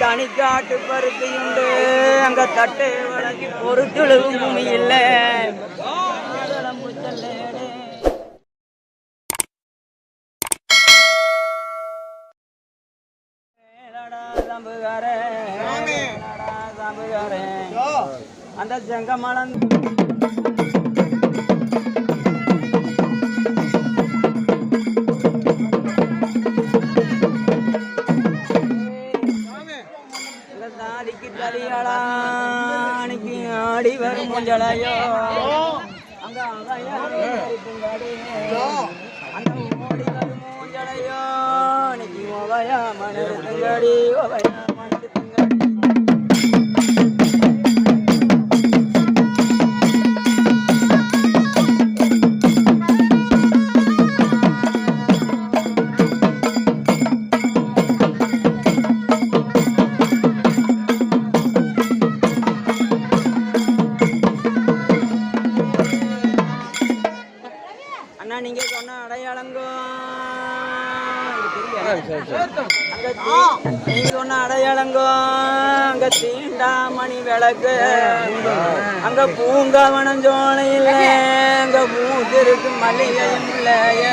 தனி காட்டு பருத்தி உண்டு. அங்க தட்டு வழங்கி பொறுத்துழுவும் பூமி இல்ல. அந்த செங்கமலம் வரும் முஞ்சலையோ அங்க அந்த வரும் முஞ்சலையோ அன்னைக்கு ஓவையா மனதுங்கடி ஓவையா அங்க பூங்காவனம் சோலையில் அங்க பூத்திருக்கு மல்லிகையும் இல்லைய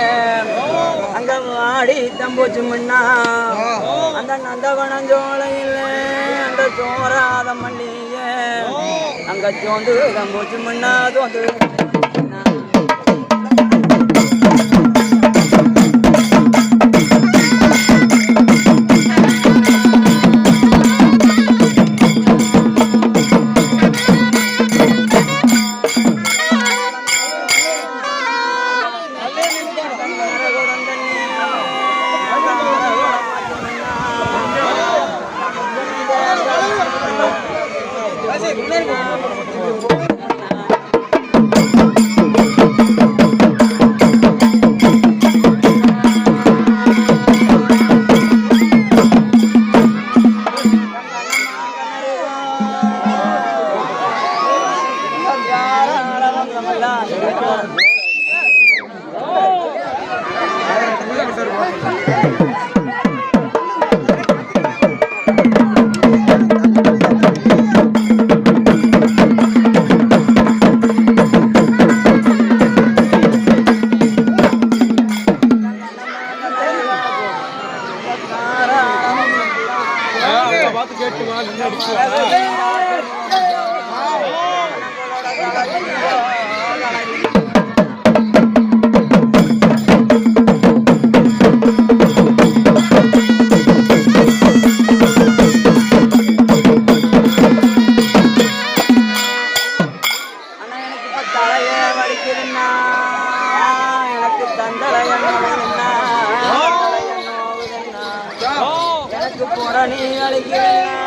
அங்க வாடி தம்பூச்சு முன்னா அந்த நந்தவனம் சோலையில் அந்த சோறாத மல்லிகை. அங்க சோந்து தம்பூச்சு முன்னா சோந்து எனக்கு புறணி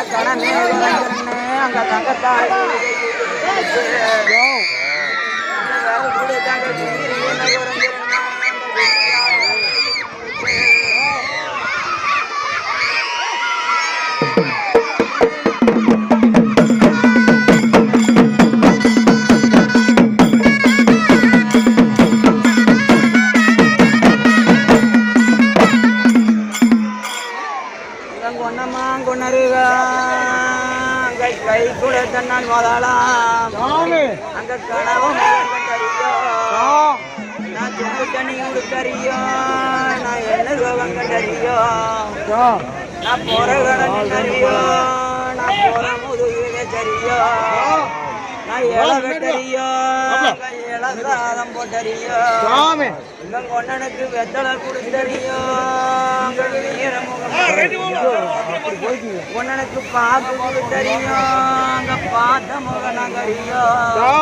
கை கணமே அங்க தங்க நான் போற கடன் தெரியும். நான் போற முதுகுவே தெரியும். நான் இலை வெட்டறியும் இலை சாதம் போட்டறியும் இங்க கொண்டனுக்கு வெத்தலை கொடுத்தறியும் கொண்டனுக்கு பாக்கு கொடுத்தறியும் அங்க பார்த்த முகனங்கறியும் ஆ.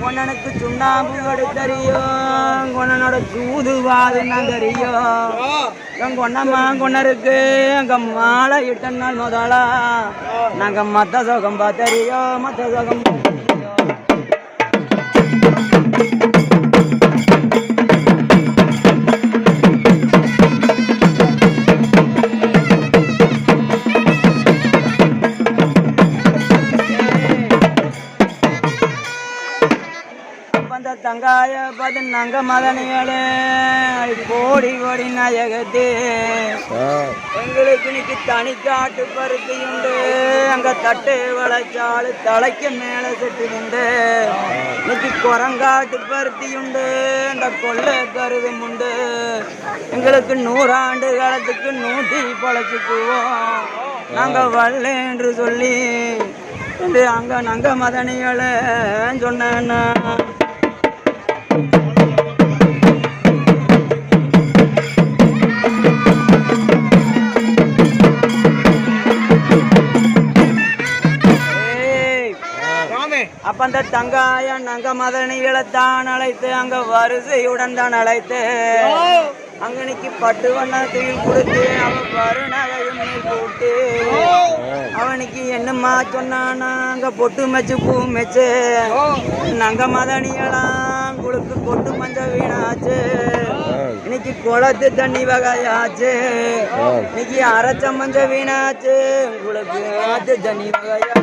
கொண்டனுக்கு சுண்ணாம்பு கொடுத்தறியும் உன்னோட சூதுவாது நகரியும் ஆ எங்க ஒன்னம்மா கொண்டருக்கு எங்க மாலை இட்ட முதலா. நாங்க மத்த சோகம் பார்த்தறியோ மத்த சோகம் வந்த தங்காய பார்த்து நாங்க மதனிகளே. கோடி கோடி நாயகத்தே. எங்களுக்கு இன்னைக்கு தனி காட்டு பருத்தி உண்டு. அங்க தட்டு வளைச்சாலு தலைக்கு மேல செட்டு உண்டு. இன்னைக்கு குரங்காட்டு பருத்தி உண்டு. அந்த கொள்ளை கருதும் உண்டு. எங்களுக்கு நூறாண்டு காலத்துக்கு நூத்தி பழச்சுக்குவோம் நாங்க வரல என்று சொல்லி. என்று அங்க நாங்க மதனிகளை சொன்னேன்னா பந்த தங்காய நங்க மதனிகளத்தான் அழைத்து அங்க வரிசையுடன் தான் அழைத்து. அங்கனைக்கு பட்டு வண்ணத்தில் கொடுத்து அவன் வருணகையும் நீ கூட்டு அவனுக்கு என்னம்மா சொன்னானா? அங்க பொட்டு மெச்சு பூ மெச்சு. நங்க மதனியெல்லாம் கொடுத்து பொட்டு மஞ்ச வீணாச்சு. இன்னைக்கு குளத்து தண்ணி வகையாச்சு. இன்னைக்கு அரைச்ச மஞ்ச வீணாச்சு. உங்களுக்கு தண்ணி வகையா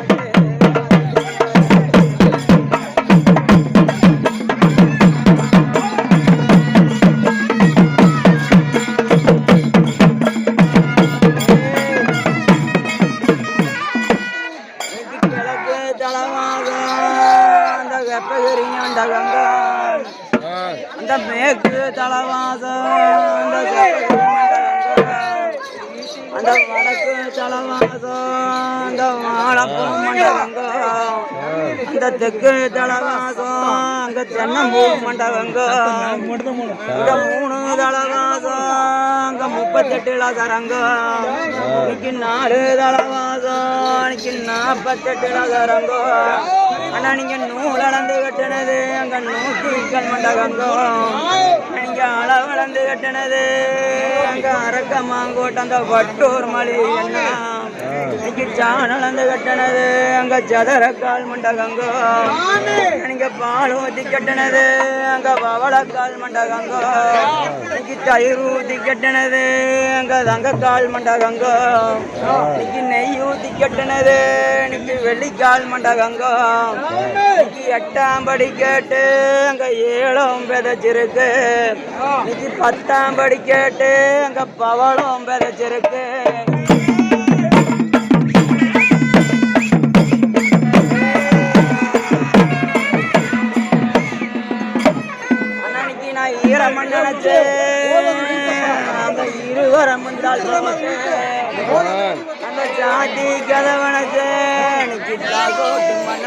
தலவாசம். அந்த வடக்கு தலவாசம். அந்த வாழப்பம் மண்டலங்கோ அந்த தெற்கு தலவாசம். அங்க தென்னம்பூ மண்டபங்கோ இந்த மூணு தலவாசம். அங்க முப்பத்தெட்டு இன்னைக்கு நாலு தலவாசம். இன்னைக்கு நாற்பத்தெட்டு லசரங்கோ ஆனா நீங்கள் நூல் அளந்து கட்டினது. அங்க நூத்திக்கல் மண்டபங்கோ நீங்க அளவளந்து கட்டினது. அங்கே அரக்க மாங்கோட்டம் அந்த வட்டூர் மலை என்ன? இன்னைக்கு சாணளந்து கட்டினது. அங்க சதரக்கால் மண்டகங்கோ. நீங்க பால் ஊத்தி கட்டினது. அங்க பவளக்கால் மண்டகங்கோ. இன்னைக்கு தயிர் ஊத்தி கட்டினது. அங்க தங்கக்கால் மண்டகங்கோ. இன்னைக்கு நெய் ஊத்தி கட்டினது. இன்னைக்கு வெள்ளிக்கால் மண்டகங்கோ. இன்னைக்கு எட்டாம் படி கேட்டு அங்க ஏழம் விதைச்சிருக்கு. இன்னைக்கு பத்தாம் படி கேட்டு அங்க பவளம் விதைச்சிருக்கு. அன்னைக்கு நான் அந்த இருவரம் அந்த ஜாதி கதை நினைச்சேன் தால் கோட்டு மண்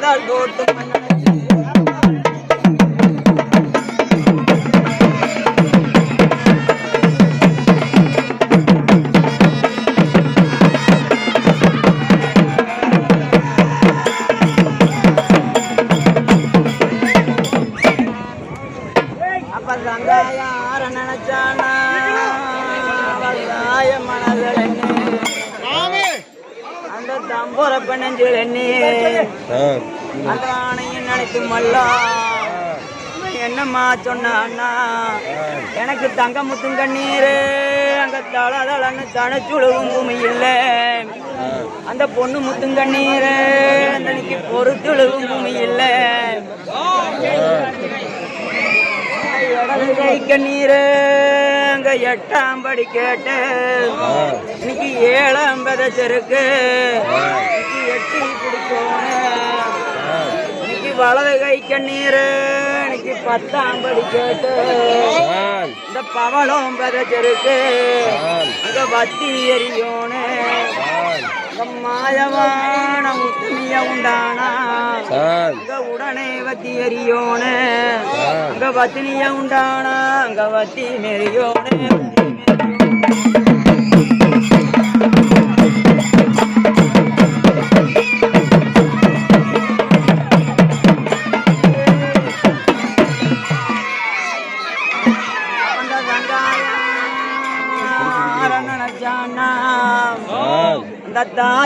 தால் கோட்டு மல்லா. என்னம்மா சொன்னா எனக்கு தங்க முத்தும் கண்ணீர் அங்க தள தளன்னு தனச்சுழுவும் பூமி இல்லை அந்த பொண்ணு முத்தும் கண்ணீர் அந்த இன்னைக்கு பொறுத்துழுவும் பூமி இல்லை கை கண்ணீர் அங்க எட்டாம் படி கேட்டு. இன்னைக்கு ஏழாம் விதைச்சிருக்கு. இன்னைக்கு எட்டி பிடிக்க வலது கை கண்ணீர் இன்னைக்கு பத்தாம் படி கேட்டு. இந்த பவளம் பதச்சிருக்கு அங்க வத்தி எரியோனு மாயவான முத்துமிய உண்டானா. அங்க உடனே வத்தி எரியோனு அங்க வத்தினிய உண்டானா. அங்க வத்தி மெரியோனு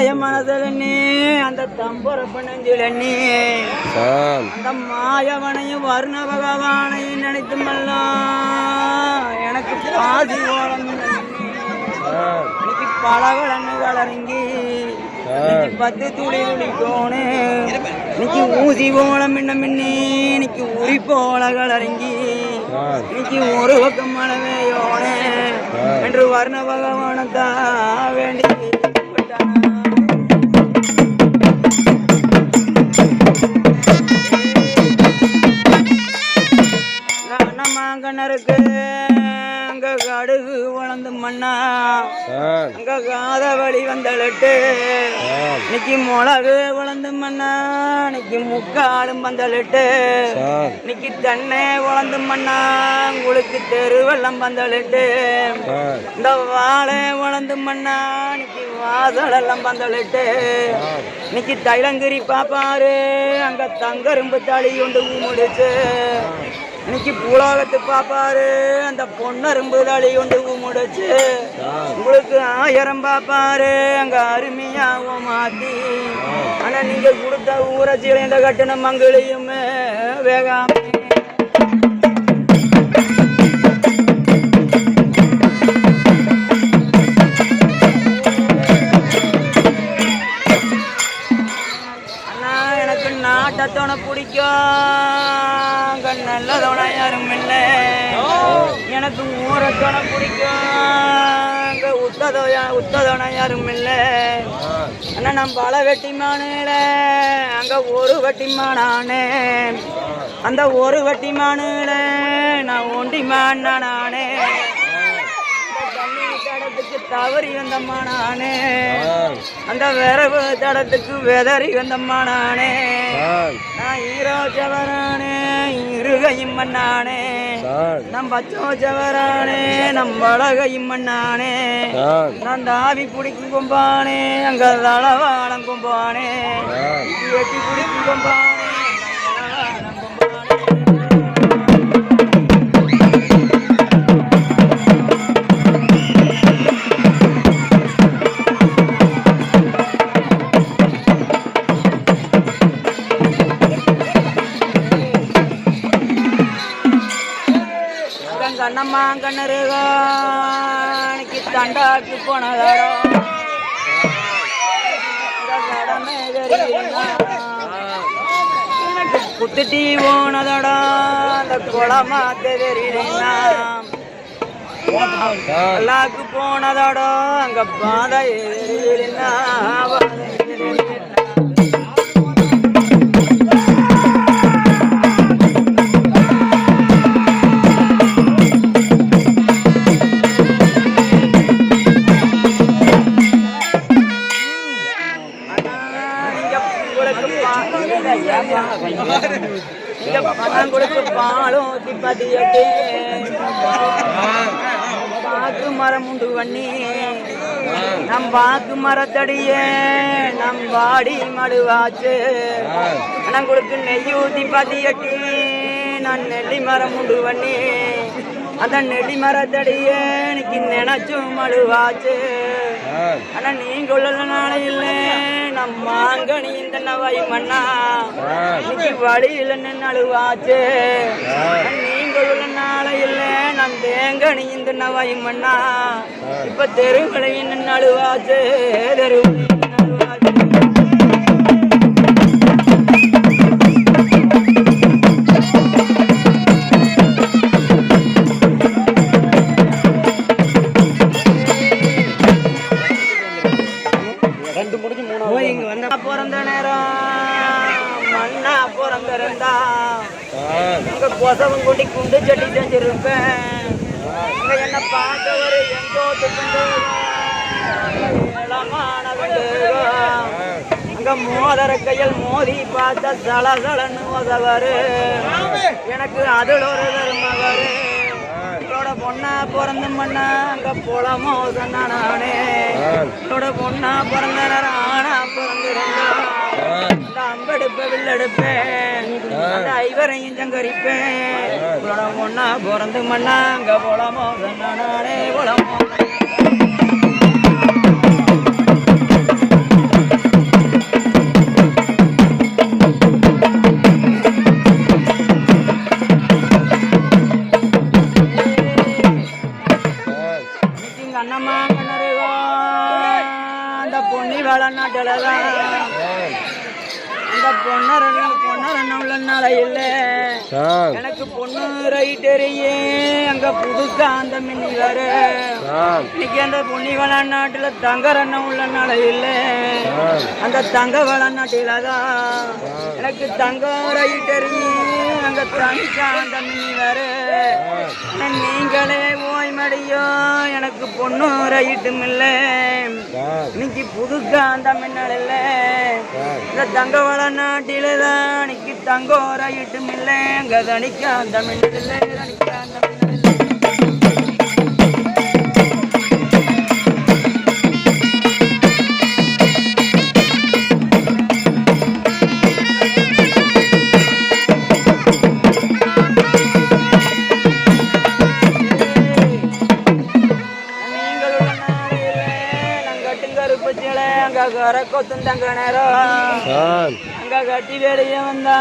அந்த தாய மனதில் நீ அந்த தம்புரப்ப நெஞ்சில் நீ அந்த மாயவனையும் வர்ண பகவானையும் நினைத்துமெல்லாம் எனக்கு பாதி பழகலன்னு கலருங்கி இன்னைக்கு பத்து துளி துளிக்கோணு இன்னைக்கு ஊசி போல மின்ன மின்னி இன்னைக்கு உரி போல கலருங்கி இன்னைக்கு ஒரு பக்கம் மனவேயோனே என்று வர்ண பகவானத்தான் வேண்டி கண்ணமாங்கண்ணருக்கு அங்க கடுகு வளர்ந்து மண்ணா அங்க காத வழி வந்தளட்டு இன்னைக்கு மிளகு வளர்ந்து மண்ணா இன்னைக்கு முக்காலும் வந்தளட்டு இன்னைக்கு தென்னை வளர்ந்து மண்ணா உங்களுக்கு தெருவெல்லாம் வந்தளட்டு இந்த வாழை வளர்ந்து மண்ணா இன்னைக்கு வாசலெல்லாம் பந்தலிட்டு இன்னைக்கு தைலங்கிரி பாப்பாரு. அங்க தங்கரும்பு தாளி கொண்டு முடிச்சு. இன்னைக்கு பூலோகத்து பாப்பாரு. அந்த பொன்னரும்பு தாளி கொண்டு முடிச்சு உங்களுக்கு ஆயிரம் பாப்பாரு. அங்க அருமையாவும் மாத்தி. ஆனா நீங்க கொடுத்த ஊரச்சியில இந்த கட்டின மங்களையுமே வேகாம. அண்ணா எனக்கு நாட்டத்தோட பிடிக்கும். எனக்கு ஊரத்தோட பிடிக்கும் அங்க உத்ததோ யாரும் இல்லை. ஆனால் நான் பல வெட்டிமானுல அங்கே ஒரு வெட்டிமானானே அந்த ஒரு வெட்டிமானுல நான் ஒண்டிமான் நானே தடத்துக்கு தவறி வந்தம்மா நானே அந்த விரவு தடத்துக்கு வெதறி வந்தம்மா நானே நான் ஈரோ ஜவரானே இருகையும் மண்ணானே நம் பச்சோ ஜவரானே நம் வளகையும் மண்ணானே. நான் தாவி பிடிக்கும் கொம்பானே அங்க தளவாளம் கொம்பானே எட்டி பிடிக்கும் கொம்பானே. கண்ணம்மா தண்டாக்கு போனதாரோ. குத்துட்டி போனதடா அந்த குளமா தெரியுதுன்னா அல்லாக்கு போனதடோ அங்க பாதை பாலும் ஊத்தி பாக்கு மரம் உண்டு வண்ணி நம் பாக்கு மரத்தடியே நம் வாடி மடுவாச்சு பணம் கொடுத்து நெய்யூதி பதியட்டி நான் நெல்லி மரம் உண்டு வண்ணி அந்த நெல்லி மரத்தடியே எனக்கு நினைச்சும் மழுவாச்சு. ஆனா நீங்க உள்ள இல்லை. மாங்கனி இந்த நவாய் மண்ணா. இன்னைக்கு வழியில் நின்று அழுவாச்சு. நீங்க உள்ள நாளை இல்லை நான் தேங்கனி இந்த நவாய் மண்ணா. இப்ப தெருவுகளை நின்று அழுவாச்சு தெருவுகளை மோதர கையில் மோதி பார்த்த சலசலன்னு உதவரு எனக்கு அதில் ஒரு தருமவரு. உங்களோட பொண்ணா பிறந்த மண்ணா அங்க புலமோ சொன்ன நானே. உங்களோட பொண்ணா பிறந்த ஆனா பிறந்திருந்தா அந்த அம்பெடுப்ப வில்லெடுப்பேன். அந்த ஐவரையும் சங்கரிப்பேன். உங்களோட பொண்ணா பிறந்து மண்ணா அங்க புலமோ சொன்ன நானே புலமோ. பொன்னரன் உள்ள நாளை இல்லை எனக்கு பொண்ணு ரைட்டறியே அங்க புதுசா அந்த மின்னி வர. இன்னைக்கு அந்த பொன்னி வேலை நாட்டுல தங்கரண்ணம் உள்ள நாளை இல்லை அந்த தங்க வேலை நாட்டில தான் எனக்கு தங்க ரைட்டறியே அங்க தனிச்சா அந்த மின்னி வர. நீங்களே ஓய் மடியோ எனக்கு பொண்ணு ரைட்டும் இல்லை இன்னைக்கு புதுசா அந்த மின்னல் இல்லை. இந்த தங்க வள நாட்டில தான் அன்னைக்கு தங்கம் ரைட்டும் இல்லை அங்க தனிக்க அந்த மின்னல் இல்லை தனிக்க அங்க கரை கொத்தும் தங்க நேரம் அங்க கட்டி வெளியே வந்தா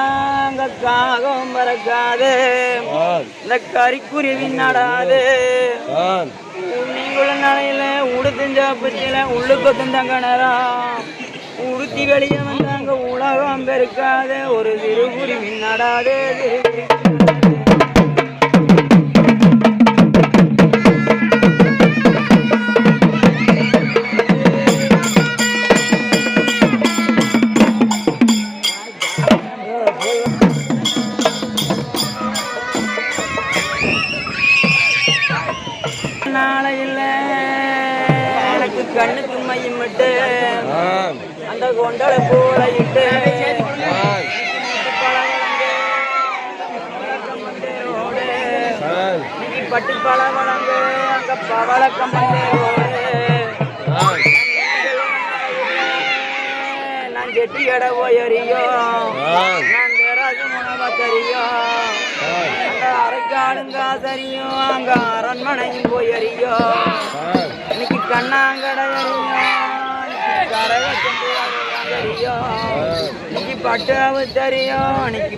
அங்க காகம் பறக்காது. இந்த கறிக்குருவி நடாது. நீங்களுள்ள நாளையில உடுத்துஞ்ச பச்சில உள்ளு கொத்தும் தங்க நேரம் உடுத்தி வெளியே வந்தா அங்க உலகம் பெருக்காது. ஒரு சிறுகுருவி நடாது. கொண்டல போல இட்டு பட்டு பழ வளங்க அங்க பவளக்கம் நான் செட்டி கடை போயறியோ. நான் தெராசு முனவ தெரியும் அந்த அரைக்காடுங்க தெரியும் அங்க அரண்மனையும் போயறியோ. இன்னைக்கு கண்ணாங்கடை அறியும் கரகச்சம் தெரியும் இன்னைக்கு பட்டாவு தெரியும் இன்னைக்கு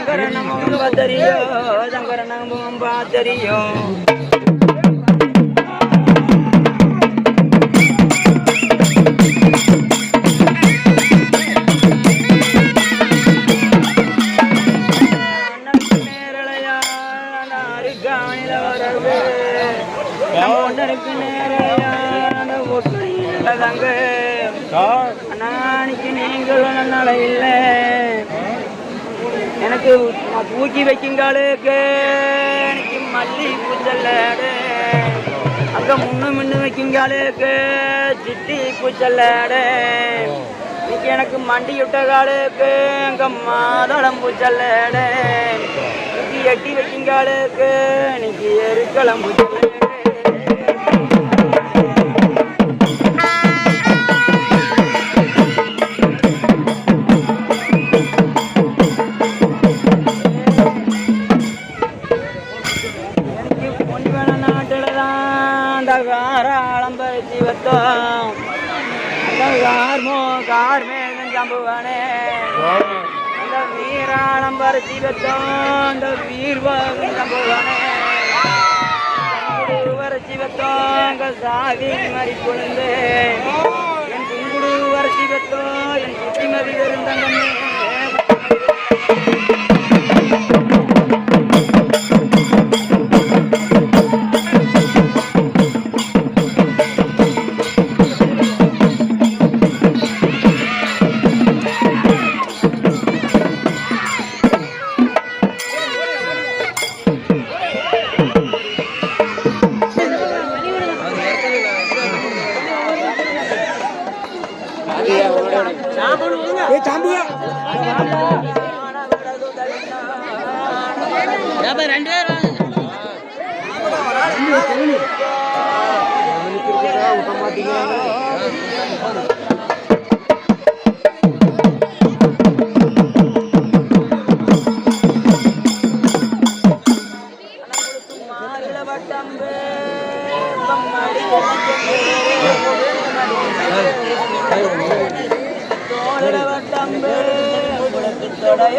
சங்கர போயறியோ தெரியும் ஒன்னருக்கு தூக்கி எனக்கு மல்லி பூச்சல்லாடு. அங்க முன்னு மின்னு வைக்குங்காலுக்கு சிட்டி பூச்சல்லாடு. இன்னைக்கு எனக்கு மண்டி விட்ட காலுக்கு அங்க மாதளம் பூச்சல்லாடு. இன்னைக்கு எட்டி வைக்குங்காலுக்கு இன்னைக்கு எருக்களம் பூச்சல்லாடு. சிவத்தாண்ட வீர்வாகும் நம்புவனே குடுவர சிவத்தாங்க சாதி மாறி கொழுந்து என் குங்குடுவர சிவத்தோ என் புத்திமதி பெருந்தங்கமே. உடம்பு உனக்கு தொடைய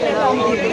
Gracias.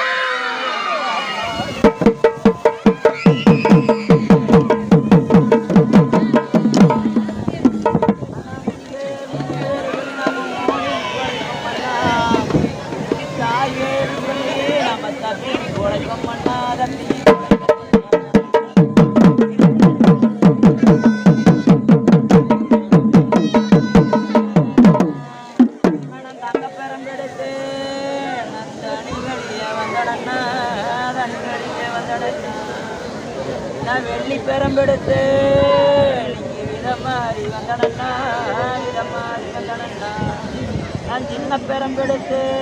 ಅಂಬೇಡ್ಕರ್